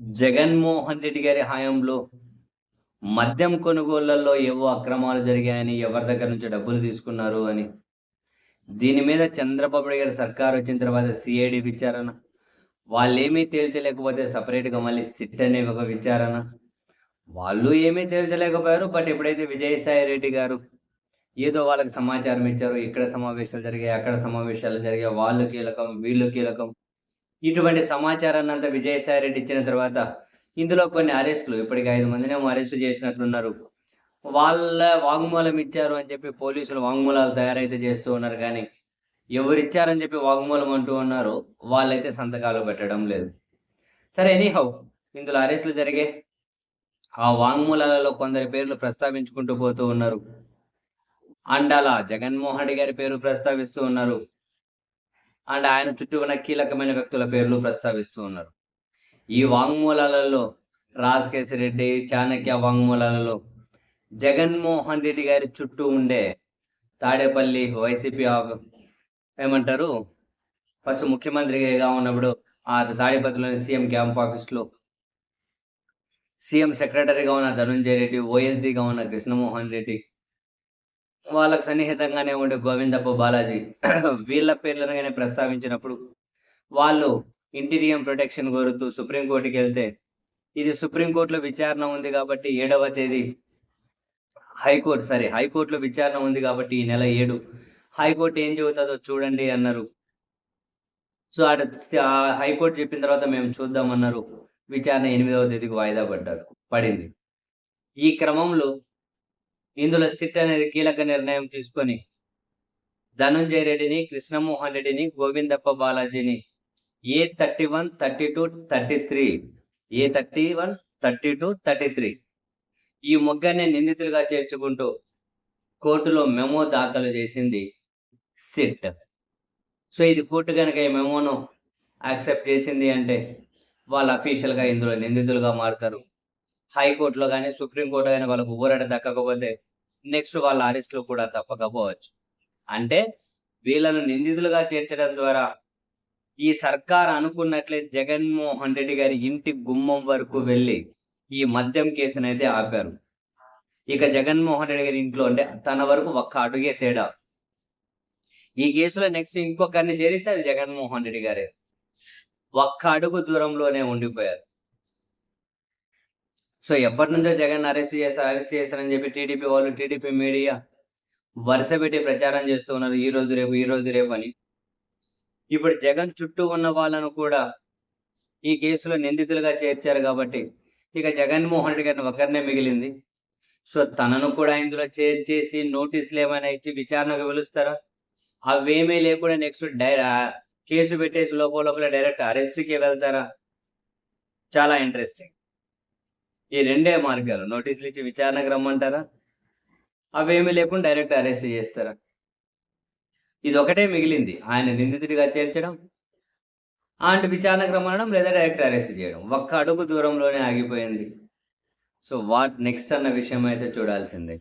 జగన్మోహన్ రెడ్డి గారి హయాంలో మద్యం కొనుగోళ్ళలో ఏవో అక్రమాలు జరిగాయని ఎవరి దగ్గర నుంచి డబ్బులు తీసుకున్నారు అని. దీని మీద చంద్రబాబు గారి సర్కార్ వచ్చిన తర్వాత సిఐడి విచారణ. వాళ్ళు ఏమీ తేల్చలేకపోతే సపరేట్గా మళ్ళీ సిట్ అనే ఒక విచారణ. వాళ్ళు ఏమీ తేల్చలేకపోయారు బట్ ఎప్పుడైతే విజయసాయి రెడ్డి గారు ఏదో వాళ్ళకి సమాచారం ఇచ్చారు ఇక్కడ సమావేశాలు జరిగాయి అక్కడ సమావేశాలు జరిగాయి వాళ్ళు కీలకం వీళ్ళు కీలకం ఇటువంటి సమాచారాన్ని అంతా విజయసాయి రెడ్డి ఇచ్చిన తర్వాత ఇందులో కొన్ని అరెస్టులు ఇప్పటికి ఐదు మందినేమో అరెస్టు చేసినట్లున్నారు. వాళ్ళ వాంగ్మూలం ఇచ్చారు అని చెప్పి పోలీసులు వాంగ్మూలాలు తయారైతే చేస్తూ ఉన్నారు కానీ ఎవరిచ్చారని చెప్పి వాగ్మూలం అంటూ ఉన్నారు వాళ్ళైతే సంతకాలు పెట్టడం లేదు. సరే ఎనీహౌ ఇందులో అరెస్టులు జరిగే ఆ వాంగ్మూలాలలో కొందరి పేర్లు ప్రస్తావించుకుంటూ పోతూ ఉన్నారు. అండాల జగన్మోహన్ రెడ్డి గారి పేరు ప్రస్తావిస్తూ ఉన్నారు. అండ్ ఆయన చుట్టూ ఉన్న కీలకమైన వ్యక్తుల పేర్లు ప్రస్తావిస్తూ ఉన్నారు. ఈ వాంగ్మూలాలలో రాజకేశ్వర రెడ్డి చాణక్య వాంగ్మూలాలలో జగన్మోహన్ రెడ్డి గారి చుట్టూ ఉండే తాడేపల్లి వైసీపీ ఏమంటారు? ఫస్ట్ ముఖ్యమంత్రిగా ఉన్నప్పుడు ఆ తాడేపల్లిలోని సీఎం క్యాంప్ ఆఫీస్లో సీఎం సెక్రటరీగా ఉన్న ధనుంజయ రెడ్డి ఓఎస్డీగా ఉన్న కృష్ణమోహన్ రెడ్డి వాళ్ళకు సన్నిహితంగానే ఉండే గోవిందప్ప బాలాజీ వీళ్ళ పేర్లను ప్రస్తావించినప్పుడు వాళ్ళు ఇంటీరియం ప్రొటెక్షన్ కోరుతూ సుప్రీంకోర్టుకి వెళ్తే ఇది సుప్రీంకోర్టులో విచారణ ఉంది కాబట్టి ఏడవ తేదీ హైకోర్టు సరే హైకోర్టులో విచారణ ఉంది కాబట్టి ఈ నెల ఏడు. హైకోర్టు ఏం చెబుతుందో చూడండి అన్నారు. సో అటు ఆ హైకోర్టు చెప్పిన తర్వాత మేము చూద్దామన్నారు. విచారణ ఎనిమిదవ తేదీకి వాయిదా పడ్డారు పడింది. ఈ క్రమంలో ఇందులో సిట్ అనేది కీలక నిర్ణయం తీసుకొని ధనంజయ రెడ్డిని కృష్ణమోహన్ రెడ్డిని Govindappa బాలాజీని. A thirty one thirty two thirty three. A thirty one thirty two thirty three. ఈ ముగ్గురిని నిందితులుగా చేర్చుకుంటూ కోర్టులో మెమో దాఖలు చేసింది సిట్. సో ఇది కోర్టు కనుక ఈ మెమోను యాక్సెప్ట్ చేసింది అంటే వాళ్ళు అఫీషియల్గా ఇందులో నిందితులుగా మారుతారు. హైకోర్టులో కానీ సుప్రీంకోర్టు కానీ వాళ్ళకు ఊరట దక్కకపోతే నెక్స్ట్ వాళ్ళ అరెస్ట్లో కూడా తప్పకపోవచ్చు అంటే వీళ్ళను నిందితులుగా చేర్చడం ద్వారా ఈ సర్కార్ అనుకున్నట్లే జగన్మోహన్ రెడ్డి గారి ఇంటి గుమ్మం వరకు వెళ్ళి ఈ మద్యం కేసును అయితే ఆపారు. ఇక జగన్మోహన్ రెడ్డి గారి ఇంట్లో అంటే తన వరకు ఒక్క అడుగే తేడా. ఈ కేసులో నెక్స్ట్ ఇంకొకరిని చేరిస్తే అది జగన్మోహన్ రెడ్డి గారే. ఒక్క అడుగు దూరంలోనే ఉండిపోయారు. సో ఎప్పటి నుంచో జగన్ అరెస్ట్ చేస్తారు అరెస్ట్ చేస్తారని చెప్పి టీడీపీ వాళ్ళు టీడీపీ మీడియా వరుస పెట్టి ప్రచారం చేస్తూ ఉన్నారు ఈ రోజు రేపు ఈ రోజు రేపు అని. ఇప్పుడు జగన్ చుట్టూ ఉన్న వాళ్ళను కూడా ఈ కేసులో నిందితులుగా చేర్చారు కాబట్టి ఇక జగన్మోహన్ రెడ్డి గారిని ఒకరినే మిగిలింది. సో తనను కూడా ఇందులో చేర్చేసి నోటీసులు ఏమైనా ఇచ్చి విచారణకు పిలుస్తారా? అవేమీ లేకుండా నెక్స్ట్ డై కేసు పెట్టేసి లోపల లోపల డైరెక్ట్ అరెస్ట్కి వెళ్తారా? చాలా ఇంట్రెస్టింగ్. ఈ రెండే మార్గాలు. నోటీసులు ఇచ్చి విచారణకు రమ్మంటారా? అవేమీ లేకుండా డైరెక్ట్ అరెస్ట్ చేస్తారా? ఇది ఒకటే మిగిలింది. ఆయన నిందితుడిగా చేర్చడం ఆంటి విచారణకు రమ్మనడం లేదా డైరెక్ట్ అరెస్ట్ చేయడం. ఒక్క అడుగు దూరంలోనే ఆగిపోయింది. సో వాట్ నెక్స్ట్ అన్న విషయం అయితే చూడాల్సిందే.